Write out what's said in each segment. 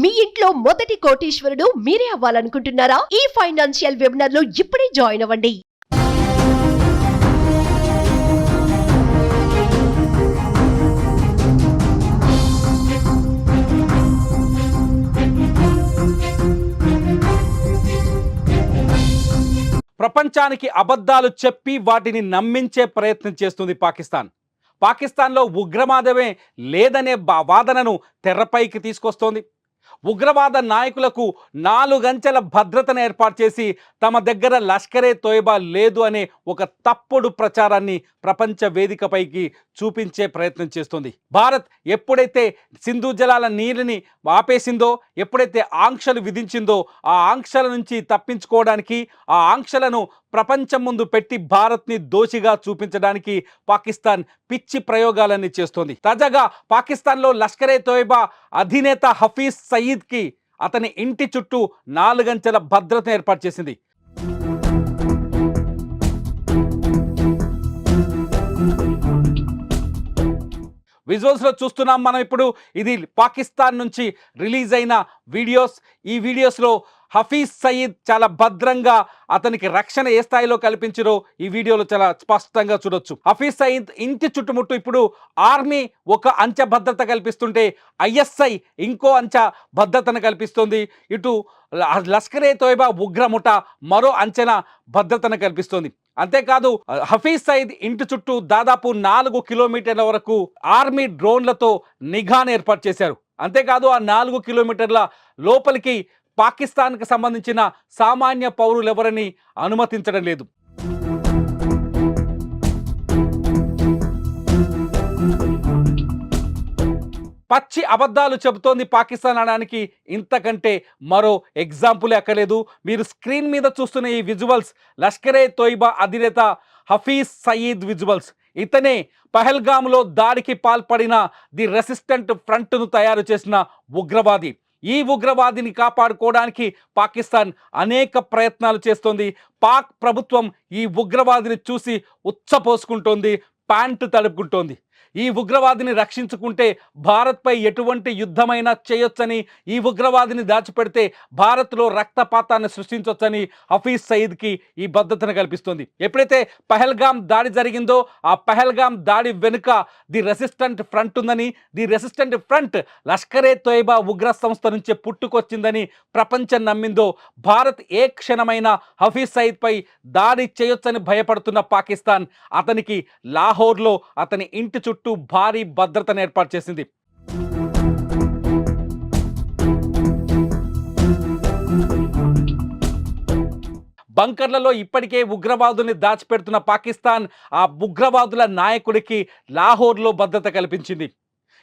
మీ ఇంట్లో మొదటి కోటీశ్వరుడు మీరే అవ్వాలనుకుంటున్నారా? ఈ ఫైనాన్షియల్ వెబినార్లో ఇప్పుడే జాయిన్ అవ్వండి. ప్రపంచానికి అబద్ధాలు చెప్పి వాటిని నమ్మించే ప్రయత్నం చేస్తుంది పాకిస్తాన్. పాకిస్తాన్లో ఉగ్రవాదమే లేదనే వాదనను తెరపైకి తీసుకొస్తోంది. ఉగ్రవాద నాయకులకు నాలుగంచెల భద్రతను ఏర్పాటు చేసి తమ దగ్గర లష్కరే తోయబా లేదు అనే ఒక తప్పుడు ప్రచారాన్ని ప్రపంచ వేదికపైకి చూపించే ప్రయత్నం చేస్తుంది. భారత్ ఎప్పుడైతే సింధు జలాల నీరుని ఆపేసిందో ఎప్పుడైతే ఆంక్షలు విధించిందో ఆ ఆంక్షల నుంచి తప్పించుకోవడానికి ఆ ఆంక్షలను ప్రపంచం ముందు పెట్టి భారత్ని దోషిగా చూపించడానికి పాకిస్తాన్ పిచ్చి ప్రయోగాలన్నీ చేస్తోంది. తాజాగా పాకిస్తాన్లో లష్కరే తోయబా అధినేత హఫీజ్ సయీద్కి అతని ఇంటి చుట్టూ నాలుగంచెల భద్రతను ఏర్పాటు చేసింది. విజువల్స్లో చూస్తున్నాం మనం ఇప్పుడు. ఇది పాకిస్తాన్ నుంచి రిలీజ్ అయిన వీడియోస్. ఈ వీడియోస్లో హఫీజ్ సయీద్ చాలా భద్రంగా అతనికి రక్షణ ఏ స్థాయిలో కల్పించారో ఈ వీడియోలో చాలా స్పష్టంగా చూడొచ్చు. హఫీజ్ సయీద్ ఇంటి చుట్టుముట్టు ఇప్పుడు ఆర్మీ ఒక అంచె భద్రత కల్పిస్తుంటే ఐఎస్ఐ ఇంకో అంచె భద్రతను కల్పిస్తుంది. ఇటు లష్కరే తోయబా ఉగ్రముఠ మరో అంచెన భద్రతను కల్పిస్తుంది. అంతేకాదు హఫీజ్ సయీద్ ఇంటి చుట్టూ దాదాపు నాలుగు కిలోమీటర్ల వరకు ఆర్మీ డ్రోన్లతో నిఘాను ఏర్పాటు చేశారు. అంతేకాదు ఆ నాలుగు కిలోమీటర్ల లోపలికి పాకిస్తాన్కి సంబంధించిన సామాన్య పౌరులు ఎవరని అనుమతించడం లేదు. పచ్చి అబద్ధాలు చెబుతోంది పాకిస్తాన్ అనడానికి ఇంతకంటే మరో ఎగ్జాంపుల్ ఎక్కలేదు. మీరు స్క్రీన్ మీద చూస్తున్న ఈ విజువల్స్ లష్కరే తోయిబా అధినేత హఫీజ్ సయీద్ విజువల్స్. ఇతనే పహల్గామ్లో దాడికి పాల్పడిన ది రెసిస్టెంట్ ఫ్రంట్ను తయారు చేసిన ఉగ్రవాది. ఈ ఉగ్రవాదిని కాపాడుకోవడానికి పాకిస్తాన్ అనేక ప్రయత్నాలు చేస్తోంది. పాక్ ప్రభుత్వం ఈ ఉగ్రవాదిని చూసి ఉచ్చపోసుకుంటోంది ప్యాంటు తడుపుకుంటోంది. ఈ ఉగ్రవాదిని రక్షించుకుంటే భారత్పై ఎటువంటి యుద్ధమైనా చేయొచ్చని ఈ ఉగ్రవాదిని దాచిపెడితే భారత్లో రక్తపాతాన్ని సృష్టించవచ్చని హఫీజ్ సయీద్కి ఈ భద్రతను కల్పిస్తుంది. ఎప్పుడైతే పహల్గామ్ దాడి జరిగిందో ఆ పహల్గామ్ దాడి వెనుక ది రెసిస్టెంట్ ఫ్రంట్ ఉందని the resistant front Lashkare Taiba ఉగ్ర సంస్థ నుంచే పుట్టుకొచ్చిందని ప్రపంచం నమ్మిందో భారత్ ఏ క్షణమైన హఫీజ్ సయీద్పై దాడి చేయొచ్చని భయపడుతున్న పాకిస్తాన్ అతనికి లాహోర్లో అతని ఇంటి చుట్టూ భారీ భద్రతను ఏర్పాటు చేసింది. బంకర్లలో ఇప్పటికే ఉగ్రవాదుల్ని దాచిపెడుతున్న పాకిస్తాన్ ఆ ఉగ్రవాదుల నాయకుడికి లాహోర్లో భద్రత కల్పించింది.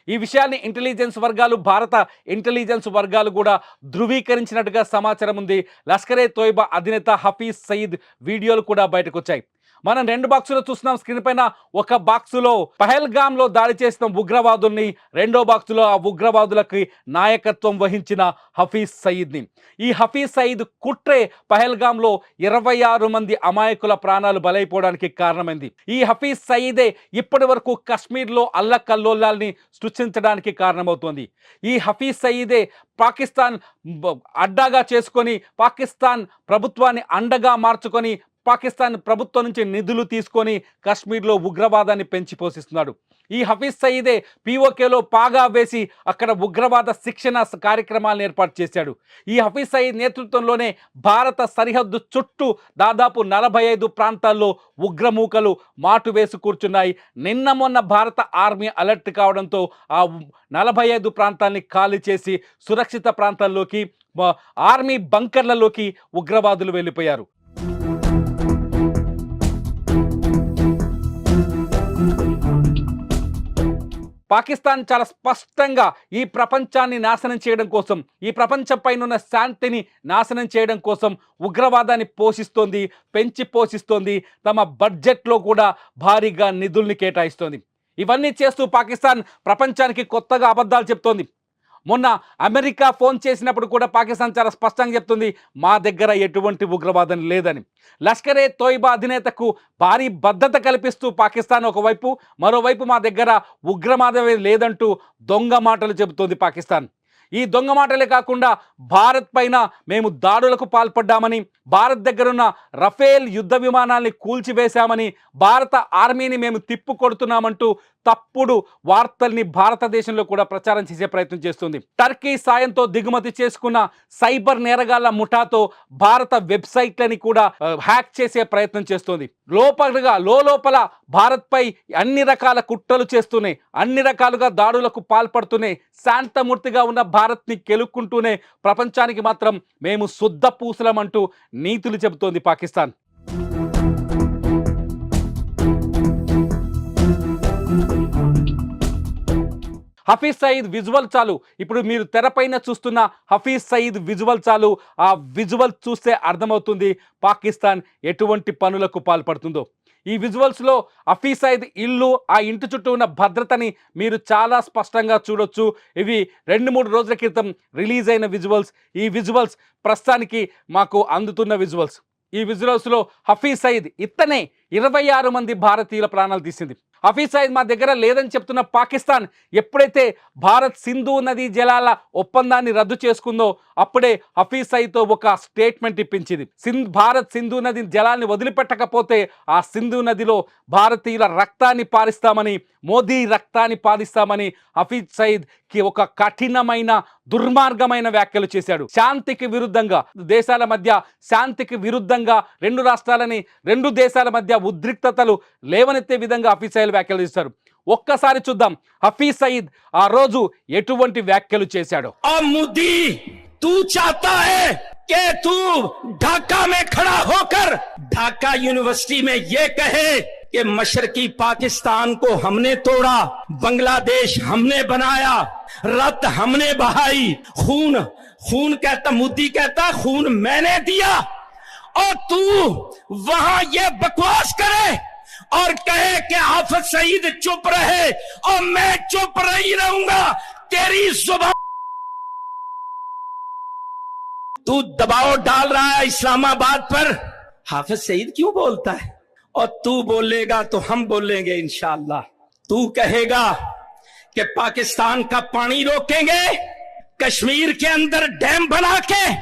ఈ విషయాన్ని ఇంటెలిజెన్స్ వర్గాలు భారత ఇంటెలిజెన్స్ వర్గాలు కూడా ధృవీకరించినట్టుగా సమాచారం ఉంది. లష్కరే తోయిబా అధినేత హఫీజ్ సయీద్ వీడియోలు కూడా బయటకు వచ్చాయి మనం రెండు బాక్సులు చూస్తున్నాం. స్క్రీన్ పైన ఒక బాక్సులో పహల్గామ్లో దాడి చేసిన ఉగ్రవాదుల్ని రెండో బాక్సులో ఆ ఉగ్రవాదులకి నాయకత్వం వహించిన హఫీజ్ సయీద్ని. ఈ హఫీజ్ సయీద్ కుట్రే పహల్గామ్లో ఇరవై ఆరు మంది అమాయకుల ప్రాణాలు బలైపోవడానికి కారణమైంది. ఈ హఫీజ్ సయీదే ఇప్పటి వరకు కశ్మీర్లో అల్లకల్లోలాల్ని సృష్టించడానికి కారణమవుతోంది. ఈ హఫీజ్ సయీదే పాకిస్తాన్ అడ్డాగా చేసుకొని పాకిస్తాన్ ప్రభుత్వాన్ని అండగా మార్చుకొని పాకిస్తాన్ ప్రభుత్వం నుంచి నిధులు తీసుకొని కాశ్మీర్లో ఉగ్రవాదాన్ని పెంచి పోషిస్తున్నాడు. ఈ హఫీజ్ సయీదే పీఓకేలో పాగా వేసి అక్కడ ఉగ్రవాద శిక్షణ కార్యక్రమాలను ఏర్పాటు చేశాడు. ఈ హఫీజ్ సయీద్ నేతృత్వంలోనే భారత సరిహద్దు చుట్టూ దాదాపు నలభై ఐదు ప్రాంతాల్లో ఉగ్రమూకలు మాటు వేసి కూర్చున్నాయి. నిన్న మొన్న భారత ఆర్మీ అలర్ట్ కావడంతో ఆ నలభై ఐదు ప్రాంతాల్ని ఖాళీ చేసి సురక్షిత ప్రాంతాల్లోకి ఆర్మీ బంకర్లలోకి ఉగ్రవాదులు వెళ్ళిపోయారు. పాకిస్తాన్ చాలా స్పష్టంగా ఈ ప్రపంచాన్ని నాశనం చేయడం కోసం ఈ ప్రపంచం పైన ఉన్న శాంతిని నాశనం చేయడం కోసం ఉగ్రవాదాన్ని పోషిస్తోంది పెంచి పోషిస్తోంది తమ బడ్జెట్లో కూడా భారీగా నిధుల్ని కేటాయిస్తోంది. ఇవన్నీ చేస్తూ పాకిస్తాన్ ప్రపంచానికి కొత్తగా అబద్ధాలు చెప్తోంది. మొన్న అమెరికా ఫోన్ చేసినప్పుడు కూడా పాకిస్తాన్ చాలా స్పష్టంగా చెప్తుంది మా దగ్గర ఎటువంటి ఉగ్రవాదం లేదని. లష్కరే తోయిబా అధినేతకు భారీ భద్రత కల్పిస్తూ పాకిస్తాన్ ఒకవైపు మరోవైపు మా దగ్గర ఉగ్రవాదమే లేదంటూ దొంగ మాటలు చెబుతోంది పాకిస్తాన్. ఈ దొంగ మాటలే కాకుండా భారత్ పైన మేము దాడులకు పాల్పడ్డామని భారత్ దగ్గరున్న రఫేల్ యుద్ధ విమానాల్ని కూల్చివేశామని భారత ఆర్మీని మేము తిప్పు కొడుతున్నామంటూ తప్పుడు వార్తల్ని భారతదేశంలో కూడా ప్రచారం చేసే ప్రయత్నం చేస్తుంది. టర్కీ సాయంతో దిగుమతి చేసుకున్న సైబర్ నేరగాళ్ళ ముఠాతో భారత వెబ్సైట్లని కూడా హ్యాక్ చేసే ప్రయత్నం చేస్తుంది. లోపలగా లోపల భారత్పై అన్ని రకాల కుట్రలు చేస్తూనే అన్ని రకాలుగా దాడులకు పాల్పడుతూనే శాంతమూర్తిగా ఉన్న భారత్ని కెలుక్కుంటూనే ప్రపంచానికి మాత్రం మేము శుద్ధ పూసలమంటూ నీతులు చెబుతోంది పాకిస్తాన్. హఫీజ్ సయీద్ విజువల్ చాలు. ఇప్పుడు మీరు తెరపైన చూస్తున్న హఫీజ్ సయీద్ విజువల్ చాలు. ఆ విజువల్ చూస్తే అర్థమవుతుంది పాకిస్తాన్ ఎటువంటి పనులకు పాల్పడుతుందో. ఈ విజువల్స్లో హఫీజ్ సయీద్ ఇల్లు ఆ ఇంటి చుట్టూ ఉన్న భద్రతని మీరు చాలా స్పష్టంగా చూడొచ్చు. ఇవి రెండు మూడు రోజుల క్రితం రిలీజ్ అయిన విజువల్స్. ఈ విజువల్స్ ప్రస్తుతానికి మాకు అందుతున్న విజువల్స్. ఈ విజువల్స్లో హఫీజ్ సయీద్ ఇతనే ఇరవై ఆరు మంది భారతీయుల ప్రాణాలు తీసింది. హఫీజ్ సయీద్ మా దగ్గర లేదని చెప్తున్న పాకిస్తాన్ ఎప్పుడైతే భారత్ సింధు నదీ జలాల ఒప్పందాన్ని రద్దు చేసుకుందో అప్పుడే హఫీజ్ సయీద్తో ఒక స్టేట్మెంట్ ఇప్పించింది. సింధ్ భారత్ సింధు నది జలాన్ని వదిలిపెట్టకపోతే ఆ సింధు నదిలో భారతీయుల రక్తాన్ని పారిస్తామని మోదీ రక్తాన్ని పారిస్తామని హఫీజ్ సయీద్కి ఒక కఠినమైన దుర్మార్గమైన వ్యాఖ్యలు చేశాడు శాంతికి విరుద్ధంగా దేశాల మధ్య శాంతికి విరుద్ధంగా రెండు రాష్ట్రాలని రెండు దేశాల మధ్య ఉద్రిక్తతలు లేవనెత్తే విధంగా హఫీజ్ సయీద్ వ్యాఖ్యలు చేశారు ఒక్కసారి చూద్దాం హఫీజ్ సయీద్ ఆ రోజు ఎటువంటి వ్యాఖ్యలు చేశాడు और मोदी तू चाहता है कि तू ढाका में खड़ा होकर ढाका यूनिवर्सिटी में ये कहे कि मशरकी पाकिस्तान को हमने तोड़ा, बांग्लादेश हमने बनाया रत हमने बहाई, खून खून कहता, मोदी कहता, खून मैंने दिया, और तू वहाँ ये बकवास करे और कहे कि आफत सईद चुप रहे और मैं चुप नहीं रहूँगा, तेरी ज़ुबान। तू दबाव डाल रहा है इस्लामाबाद पर। हाफिज सईद क्यों बोलता है? और तू बोलेगा तो हम बोलेंगे इंशाल्लाह। तू कहेगा कि पाकिस्तान का पानी रोकेंगे, कश्मीर के अंदर डैम बना के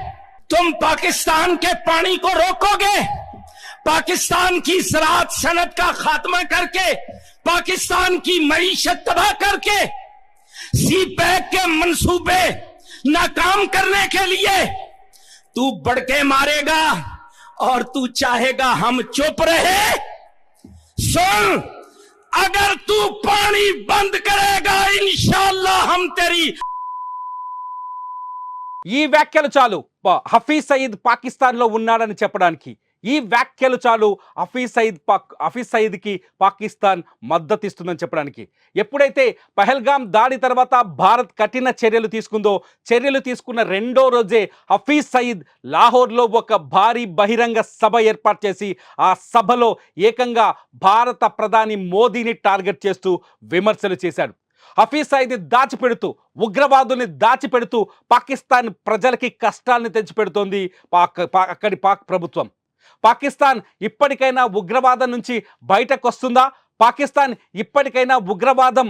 तुम पाकिस्तान के पानी को रोकोगे। पाकिस्तान की जरात सनत का खात्मा करके, पाकिस्तान की मीशत तबाह करके सी पैक के मंसूबे नाकाम करने के लिए तू बड़के मारेगा। और तू चाहेगा हम चुप रहे सुन अगर तू पानी बंद करेगा इंशाल्लाह हम तेरी ఈ వ్యాఖ్యలు చాలు ప- హఫీజ్ సయీద్ పాకిస్తాన్లో ఉన్నాడని చెప్పడానికి ఈ వ్యాఖ్యలు చాలు హఫీజ్ సయీద్ పాక్ హఫీజ్ సయీద్కి పాకిస్తాన్ మద్దతు ఇస్తుందని చెప్పడానికి. ఎప్పుడైతే పహల్గామ్ దాడి తర్వాత భారత్ కఠిన చర్యలు తీసుకుందో చర్యలు తీసుకున్న రెండో రోజే హఫీజ్ సయీద్ లాహోర్లో ఒక భారీ బహిరంగ సభ ఏర్పాటు చేసి ఆ సభలో ఏకంగా భారత ప్రధాని మోదీని టార్గెట్ చేస్తూ విమర్శలు చేశాడు. హఫీజ్ సయీద్ దాచిపెడుతూ ఉగ్రవాదుల్ని దాచిపెడుతూ పాకిస్తాన్ ప్రజలకి కష్టాల్ని తెచ్చిపెడుతోంది పాక్ పా- అక్కడి పాక్ ప్రభుత్వం. పాకిస్తాన్ ఇప్పటికైనా ఉగ్రవాదం నుంచి బయటకు వస్తుందా పాకిస్తాన్ ఇప్పటికైనా ఉగ్రవాదం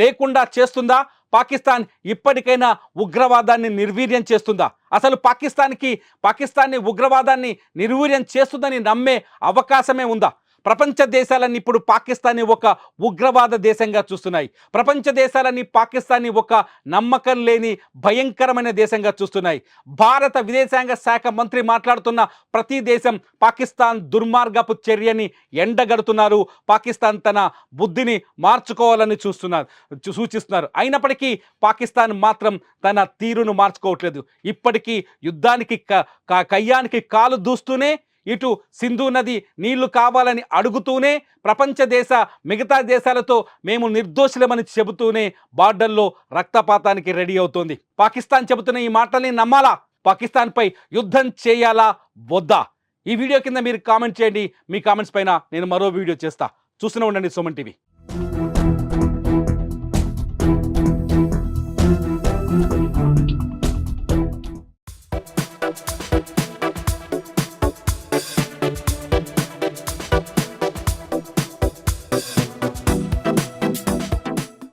లేకుండా చేస్తుందా? పాకిస్తాన్ ఇప్పటికైనా ఉగ్రవాదాన్ని నిర్వీర్యం చేస్తుందా? అసలు పాకిస్తాన్కి పాకిస్తాన్ని ఉగ్రవాదాన్ని నిర్వీర్యం చేస్తుందని నమ్మే అవకాశమే ఉందా? ప్రపంచ దేశాలన్నీ ఇప్పుడు పాకిస్తాన్ని ఒక ఉగ్రవాద దేశంగా చూస్తున్నాయి. ప్రపంచ దేశాలన్నీ పాకిస్తాన్ని ఒక నమ్మకం లేని భయంకరమైన దేశంగా చూస్తున్నాయి. భారత విదేశాంగ శాఖ మంత్రి మాట్లాడుతున్న ప్రతి దేశం పాకిస్తాన్ దుర్మార్గపు చర్యని ఎండగడుతున్నారు. పాకిస్తాన్ తన బుద్ధిని మార్చుకోవాలని చూస్తున్నారు సూచిస్తున్నారు. అయినప్పటికీ పాకిస్తాన్ మాత్రం తన తీరును మార్చుకోవట్లేదు. ఇప్పటికీ యుద్ధానికి క- కయ్యానికి కాలు దూస్తూనే ఇటు సింధు నది నీళ్ళు కావాలని అడుగుతూనే ప్రపంచ దేశ మిగతా దేశాలతో మేము నిర్దోషులమని చెబుతూనే బార్డర్లో రక్తపాతానికి రెడీ అవుతోంది. పాకిస్తాన్ చెబుతున్న ఈ మాటల్ని నమ్మాలా? పాకిస్తాన్పై యుద్ధం చేయాలా? వద్దా? ఈ వీడియో కింద మీరు కామెంట్ చేయండి. మీ కామెంట్స్ పైన నేను మరో వీడియో చేస్తా. చూస్తూనే ఉండండి సుమన్ టీవీ.